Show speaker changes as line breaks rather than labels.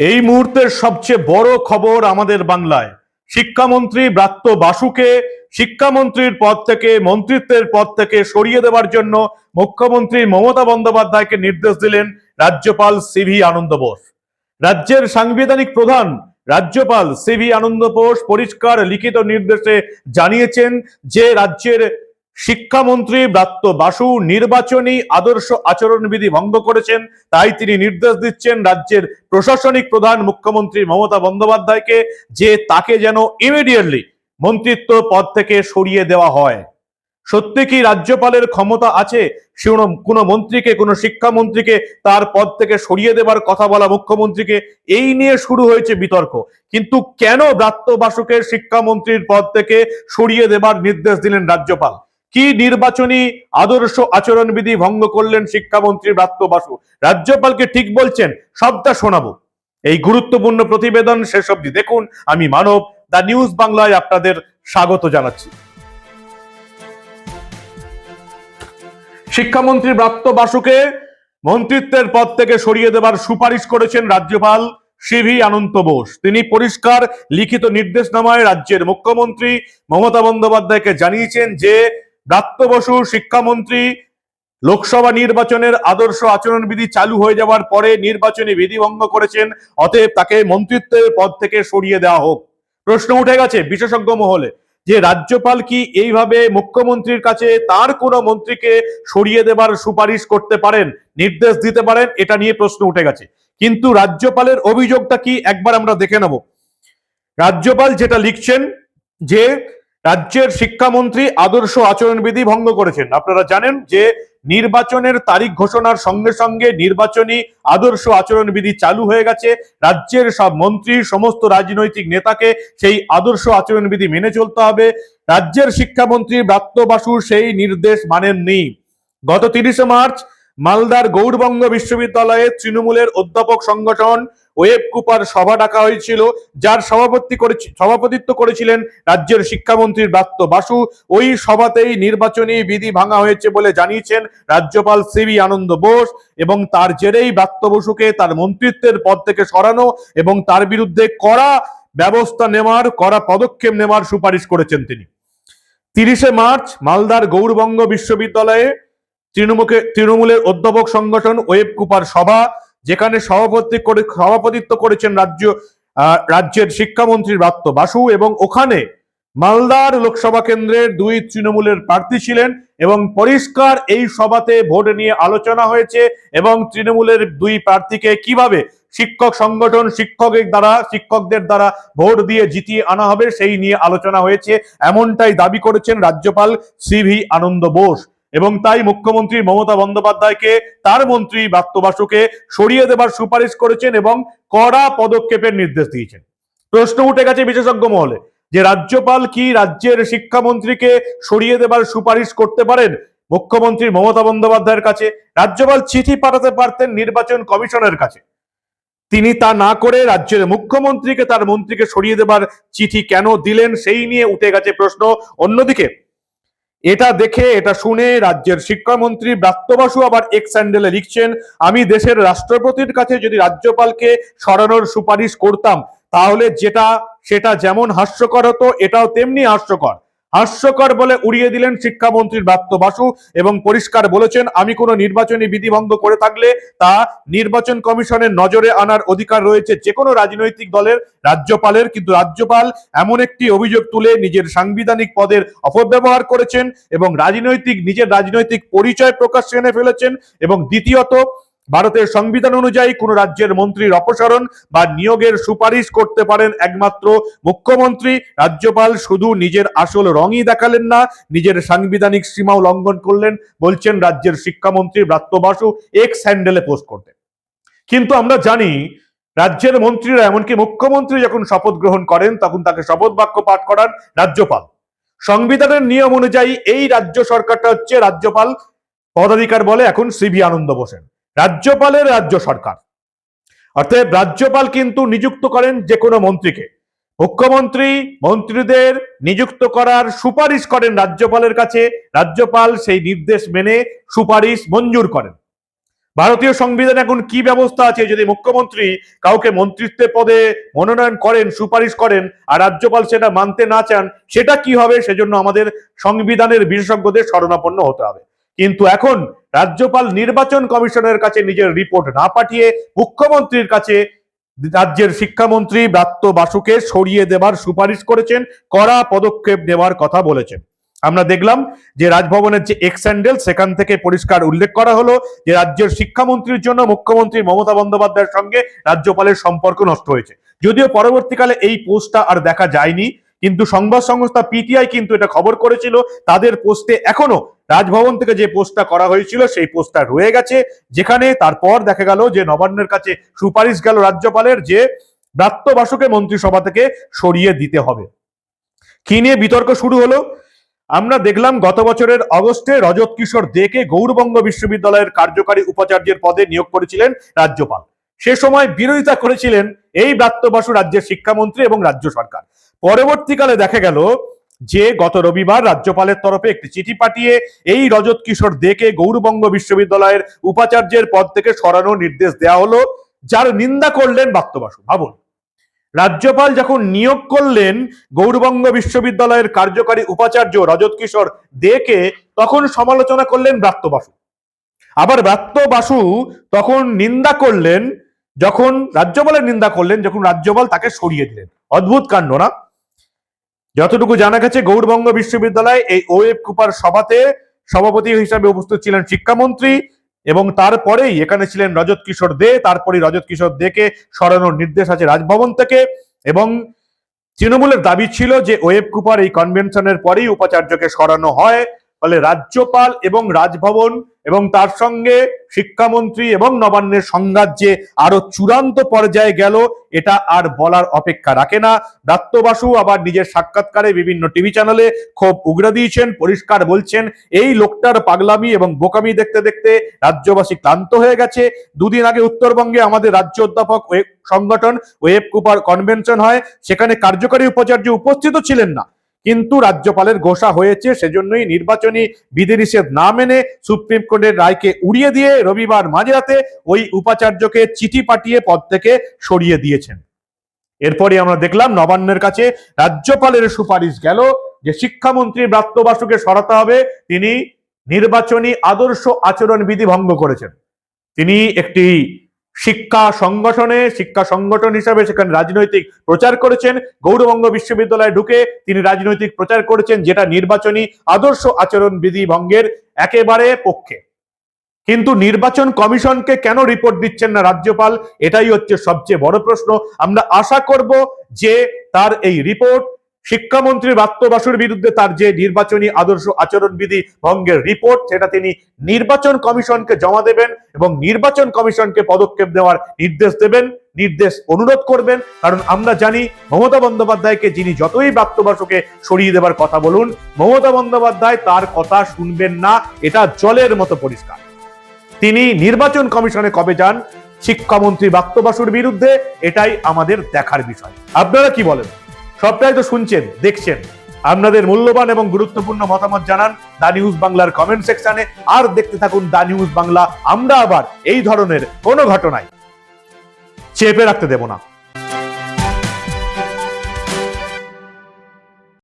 এই মুহূর্তের সবচেয়ে বড় খবর আমাদের বাংলায়। শিক্ষামন্ত্রী ব্রাত্য বাসুকে শিক্ষামন্ত্রীর পদ থেকে, মন্ত্রিত্বের পদ থেকে সরিয়ে দেওয়ার জন্য মুখ্যমন্ত্রী মমতা বন্দ্যোপাধ্যায়কে নির্দেশ দিলেন রাজ্যপাল সিভি আনন্দ বোস। রাজ্যের সাংবিধানিক প্রধান রাজ্যপাল সিভি আনন্দ বোস পরিষ্কার লিখিত নির্দেশে জানিয়েছেন যে রাজ্যের শিক্ষামন্ত্রী ব্রাত্য বাসু নির্বাচনী আদর্শ আচরণবিধি ভঙ্গ করেছেন। তাই তিনি নির্দেশ দিচ্ছেন রাজ্যের প্রশাসনিক প্রধান মুখ্যমন্ত্রী মমতা বন্দ্যোপাধ্যায়কে যে তাকে যেন ইমিডিয়েটলি মন্ত্রিত্ব পদ থেকে সরিয়ে দেওয়া হয়। সত্যি কি রাজ্যপালের ক্ষমতা আছে? কোনো মন্ত্রীকে, কোনো শিক্ষামন্ত্রীকে তার পদ থেকে সরিয়ে দেবার কথা বলা মুখ্যমন্ত্রীকে এই নিয়ে শুরু হয়েছে বিতর্ক। কিন্তু কেন ব্রাত্য বাসুকে শিক্ষামন্ত্রীর পদ থেকে সরিয়ে দেবার নির্দেশ দিলেন রাজ্যপাল? কি নির্বাচনী আদর্শ আচরণবিধি ভঙ্গ করলেন শিক্ষামন্ত্রী ব্রাত্য বাসু? রাজ্যপালকে ঠিক বলছেন, সবটা শোনাবো। এই গুরুত্বপূর্ণ প্রতিবেদন শেষ অবধি দেখুন। আমি মানব দা নিউজ বাংলায় আপনাদের স্বাগত জানাচ্ছি। শিক্ষামন্ত্রী ব্রাত্য বাসুকে মন্ত্রিত্বের পদ থেকে সরিয়ে দেবার সুপারিশ করেছেন রাজ্যপাল সিভি আনন্ত বোস। তিনি পরিষ্কার লিখিত নির্দেশনামায় রাজ্যের মুখ্যমন্ত্রী মমতা বন্দ্যোপাধ্যায়কে জানিয়েছেন যে ব্রাত্য বসু শিক্ষামন্ত্রী, লোকসভা নির্বাচনের আদর্শ আচরণবিধি চালু হয়ে যাওয়ার পরে নির্বাচনী বিধি ভঙ্গ করেছেন, অতএব তাকে মন্ত্রিত্বের পদ থেকে সরিয়ে দেওয়া হোক। প্রশ্ন উঠে গেছে বিশেষজ্ঞ মহলে, যে রাজ্যপাল কি এইভাবে মুখ্যমন্ত্রীর কাছে তার কোন মন্ত্রীকে সরিয়ে দেবার সুপারিশ করতে পারেন, নির্দেশ দিতে পারেন, এটা নিয়ে প্রশ্ন উঠে গেছে। কিন্তু রাজ্যপালের অভিযোগটা কি একবার আমরা দেখে নেব। রাজ্যপাল যেটা লিখছেন যে রাজ্যের শিক্ষামন্ত্রী আদর্শ আচরণবিধি ভঙ্গ করেছেন। আপনারা জানেন যে নির্বাচনের তারিখ ঘোষণার সঙ্গে সঙ্গে নির্বাচনী আদর্শ আচরণবিধি চালু হয়ে গেছে। রাজ্যের সব মন্ত্রী, সমস্ত রাজনৈতিক নেতাকে সেই আদর্শ আচরণবিধি মেনে চলতে হবে। রাজ্যের শিক্ষামন্ত্রী ব্রাত্য বাসু সেই নির্দেশ মানেননি। গত তিরিশে মার্চ মালদার গৌরবঙ্গ বিশ্ববিদ্যালয়ে তৃণমূলের অধ্যাপক সংগঠন ওয়েব কুপার সভা ডাকা হয়েছিল, যার সভাপতি করে সভাপতিত্ব করেছিলেন রাজ্যের শিক্ষামন্ত্রী ব্রাত্য বাসু। ওই সভাতেই নির্বাচনী বিধি ভাঙা হয়েছে বলে জানিয়েছেন রাজ্যপাল সিবি আনন্দ বোস এবং তার জেরেই ব্রাত্য বসুকে তার মন্ত্রিত্বের পদ থেকে সরানো এবং তার বিরুদ্ধে কড়া ব্যবস্থা নেওয়ার, কড়া পদক্ষেপ নেওয়ার সুপারিশ করেছেন তিনি। তিরিশে মার্চ মালদার গৌরবঙ্গ বিশ্ববিদ্যালয়ে তৃণমূলকে তৃণমূলের অধ্যাপক সংগঠন ওয়েব কুপার সভা যেখানে সভাপতি করে সভাপতিত্ব করেছেন রাজ্য রাজ্যের শিক্ষামন্ত্রী ব্রাত্য বাসু এবং ওখানে মালদার লোকসভা কেন্দ্রের দুই তৃণমূলের প্রার্থী ছিলেন এবং পরিষ্কার এই সভাতে ভোট নিয়ে আলোচনা হয়েছে এবং তৃণমূলের দুই প্রার্থীকে কীভাবে শিক্ষক সংগঠন শিক্ষকের দ্বারা, শিক্ষকদের দ্বারা ভোট দিয়ে জিতিয়ে আনা হবে সেই নিয়ে আলোচনা হয়েছে। এমনটাই দাবি করেছেন রাজ্যপাল সিভি আনন্দ বোস। এবং তাই মুখ্যমন্ত্রী মমতা বন্দ্যোপাধ্যায়কে, তার মন্ত্রী ব্রাত্য সরিয়ে দেবার সুপারিশ করেছেন এবং কড়া পদক্ষেপের নির্দেশ দিয়েছেন। প্রশ্ন উঠে গেছে বিশেষজ্ঞ মহলে, যে রাজ্যপাল কি রাজ্যের শিক্ষামন্ত্রীকে সরিয়ে দেবার সুপারিশ করতে পারেন? মুখ্যমন্ত্রী মমতা বন্দ্যোপাধ্যায়ের কাছে, রাজ্যপাল চিঠি পাঠাতে পারতেন নির্বাচন কমিশনের কাছে। তিনি তা না করে রাজ্যের মুখ্যমন্ত্রীকে, তার মন্ত্রীকে সরিয়ে দেবার চিঠি কেন দিলেন সেই নিয়ে উঠে গেছে প্রশ্ন। অন্যদিকে এটা দেখে, এটা শুনে রাজ্যের শিক্ষামন্ত্রী ব্রাত্যবাসু আবার এক স্যান্ডেলে লিখছেন, আমি দেশের রাষ্ট্রপতির কাছে যদি রাজ্যপালকে সরানোর সুপারিশ করতাম, তাহলে যেটা, সেটা যেমন হাস্যকর হতো, এটাও তেমনি হাস্যকর। হাস্যকর বলে উড়িয়ে দিলেন শিক্ষামন্ত্রীর ব্রাত্য বাসু এবং পরিষ্কার বলেছেন, আমি কোনো নির্বাচনী বিধিভঙ্গ করে থাকলে তা নির্বাচন কমিশনের নজরে আনার অধিকার রয়েছে যে কোনো রাজনৈতিক দলের, রাজ্যপালের। কিন্তু রাজ্যপাল এমন একটি অভিযোগ তুলে নিজের সাংবিধানিক পদের অপব্যবহার করেছেন এবং রাজনৈতিক, নিজের রাজনৈতিক পরিচয় প্রকাশ এনে ফেলেছেন এবং দ্বিতীয়ত ভারতের সংবিধান অনুযায়ী কোন রাজ্যের মন্ত্রীর অপসারণ বা নিয়োগের সুপারিশ করতে পারেন একমাত্র মুখ্যমন্ত্রী। রাজ্যপাল শুধু নিজের আসল রঙই দেখালেন না, নিজের সাংবিধানিক সীমাও লঙ্ঘন করলেন, বলছেন রাজ্যের শিক্ষামন্ত্রী ব্রাত্য বাসু এক্স হ্যান্ডেলে পোস্ট করতে। কিন্তু আমরা জানি, রাজ্যের মন্ত্রীরা এমনকি মুখ্যমন্ত্রী যখন শপথ গ্রহণ করেন, তখন তাকে শপথ বাক্য পাঠ করান রাজ্যপাল। সংবিধানের নিয়ম অনুযায়ী এই রাজ্য সরকারটা হচ্ছে রাজ্যপাল পদাধিকার বলে এখন সিভি আনন্দ বসেন। রাজ্যপালের রাজ্য সরকার। অর্থাৎ রাজ্যপাল কিন্তু নিযুক্ত করেন যে কোনো মন্ত্রীকে। মুখ্যমন্ত্রী মন্ত্রীদের নিযুক্ত করার সুপারিশ করেন রাজ্যপালের কাছে। রাজ্যপাল সেই নির্দেশ মেনে সুপারিশ মঞ্জুর করেন। ভারতীয় সংবিধানে এখন কি ব্যবস্থা আছে যদি মুখ্যমন্ত্রী কাউকে মন্ত্রিত্বের পদে মনোনয়ন করেন, সুপারিশ করেন, আর রাজ্যপাল সেটা মানতে না চান, সেটা কি হবে? সেজন্য আমাদের সংবিধানের বিশেষজ্ঞদের শরণাপন্ন হতে হবে। কিন্তু এখন রাজ্যপাল নির্বাচন কমিশনের কাছে নিজের রিপোর্ট না পাঠিয়ে মুখ্যমন্ত্রীর কাছে রাজ্যের শিক্ষামন্ত্রী ব্রাত্য বাসুকে সরিয়ে দেবার সুপারিশ করেছেন, কড়া পদক্ষেপ নেওয়ার কথা বলেছেন। আমরা দেখলাম যে রাজভবনের যে এক্স হ্যান্ডেল সেখান থেকে পরিষ্কার উল্লেখ করা হলো যে রাজ্যের শিক্ষামন্ত্রীর জন্য মুখ্যমন্ত্রী মমতা বন্দ্যোপাধ্যায়ের সঙ্গে রাজ্যপালের সম্পর্ক নষ্ট হয়েছে। যদিও পরবর্তীকালে এই পোস্টটা আর দেখা যায়নি, কিন্তু সংবাদ সংস্থা পিটিআই কিন্তু এটা খবর করেছিল, তাদের পোস্টে এখনও রাজভবন থেকে যে পোস্টটা করা হয়েছিল, সেই পোস্টটা রয়ে গেছে। যেখানে তারপর দেখা গেল যে নবান্নের কাছে সুপারিশ গেল রাজ্যপালের যে ব্রাত্য বাসুকে মন্ত্রিসভা থেকে সরিয়ে দিতে হবে। কি নিয়ে বিতর্ক শুরু হলো? আমরা দেখলাম গত বছরের অগস্টে রজত কিশোর দেকে গৌরবঙ্গ বিশ্ববিদ্যালয়ের কার্যকারী উপাচার্যের পদে নিয়োগ করেছিলেন রাজ্যপাল। সে সময় বিরোধিতা করেছিলেন এই ব্রাত্য বাসু রাজ্যের শিক্ষামন্ত্রী এবং রাজ্য সরকার। পরবর্তীকালে দেখা গেল যে গত রবিবার রাজ্যপালের তরফে একটি চিঠি পাঠিয়ে এই রজত কিশোর দেকে গৌরবঙ্গ বিশ্ববিদ্যালয়ের উপাচার্যের পদ থেকে সরানোর নির্দেশ দেওয়া হলো, যার নিন্দা করলেন ব্রাত্য বাসু ভাবুন, রাজ্যপাল যখন নিয়োগ করলেন গৌরবঙ্গ বিশ্ববিদ্যালয়ের কার্যকারী উপাচার্য রজত কিশোর দেকে, তখন সমালোচনা করলেন ব্রাত্য বাসু আবার ব্রাত্য বাসু তখন নিন্দা করলেন, যখন রাজ্যপালের নিন্দা করলেন, যখন রাজ্যপাল তাকে সরিয়ে দিলেন। অদ্ভুত কাণ্ড না? যতটুকু জানা গেছে, গৌরবঙ্গ বিশ্ববিদ্যালয় এই ওয়েব কুপার সভাতে সভাপতি হিসাবে উপস্থিত ছিলেন শিক্ষামন্ত্রী এবং তারপরেই এখানে ছিলেন রজত কিশোর দে তারপরে রজত কিশোর দেকে সরানোর নির্দেশ আছে রাজভবন থেকে এবং তৃণমূলের দাবি ছিল যে ওয়েব কুপার এই কনভেনশনের পরেই উপাচার্যকে সরানো হয়। ফলে রাজ্যপাল এবং রাজভবন এবং তার সঙ্গে শিক্ষামন্ত্রী এবং নবান্নের সংঘাত যে আরও চূড়ান্ত পর্যায়ে গেল, এটা আর বলার অপেক্ষা রাখে না। দত্ত বাসু আবার নিজের সাক্ষাৎকারে বিভিন্ন টিভি চ্যানেলে খুব উগড়ে দিয়েছেন, পরিষ্কার বলছেন, এই লোকটার পাগলামি এবং বোকামি দেখতে দেখতে রাজ্যবাসী ক্লান্ত হয়ে গেছে। দুদিন আগে উত্তরবঙ্গে আমাদের রাজ্য অধ্যাপক সংগঠন ওয়েব কুপার কনভেনশন হয়, সেখানে কার্যকারী উপাচার্য উপস্থিত ছিলেন না। কিন্তু রাজ্যপালের ঘোষা হয়েছে, সেজন্যই নির্বাচনী বিধিনিষেধ না মেনে সুপ্রিম কোর্টের রায়কে উড়িয়ে দিয়ে রবিবার মাঝরাতে ওই উপাচার্যকে চিঠি পাঠিয়ে পদ থেকে সরিয়ে দিয়েছেন। এরপরে আমরা দেখলাম নবান্নের কাছে রাজ্যপালের সুপারিশ গেল যে শিক্ষামন্ত্রী ব্রাত্য বাসুকে সরাতে হবে। তিনি নির্বাচনী আদর্শ আচরণ বিধি ভঙ্গ করেছেন। তিনি একটি শিক্ষা সংগঠনে, শিক্ষা সংগঠন হিসাবে সেখানে রাজনৈতিক প্রচার করেছেন। গৌরবঙ্গ বিশ্ববিদ্যালয়ে ঢুকে তিনি রাজনৈতিক প্রচার করেছেন, যেটা নির্বাচনী আদর্শ আচরণ বিধি ভঙ্গের একেবারে পক্ষে। কিন্তু নির্বাচন কমিশনকে কেন রিপোর্ট দিচ্ছেন না রাজ্যপাল? এটাই হচ্ছে সবচেয়ে বড় প্রশ্ন। আমরা আশা করব যে তার এই রিপোর্ট শিক্ষামন্ত্রী বাত্য বাসুর বিরুদ্ধে তার যে নির্বাচনী আদর্শ আচরণবিধি ভঙ্গের রিপোর্ট, সেটা তিনি নির্বাচন কমিশনকে জমা দেবেন এবং নির্বাচন কমিশনকে পদক্ষেপ দেওয়ার নির্দেশ দেবেন, নির্দেশ অনুরোধ করবেন। কারণ আমরা জানি, মমতা বন্দ্যোপাধ্যায়কে যিনি যতই বাস্যবাসকে সরিয়ে দেবার কথা বলুন, মমতা বন্দ্যোপাধ্যায় তার কথা শুনবেন না, এটা জলের মতো পরিষ্কার। তিনি নির্বাচন কমিশনে কবে যান? শিক্ষামন্ত্রী বাস্যবাসুর বিরুদ্ধে, এটাই আমাদের দেখার বিষয়। আপনারা কি বলেন? সবটাই তো শুনছেন, দেখছেন। আপনাদের মূল্যবান এবং গুরুত্বপূর্ণ মতামত জানান দা নিউজ বাংলার কমেন্ট সেকশনে আর দেখতে থাকুন দা নিউজ বাংলা। আমরা আবার এই ধরনের কোনো ঘটনায় চেপে রাখতে দেব না।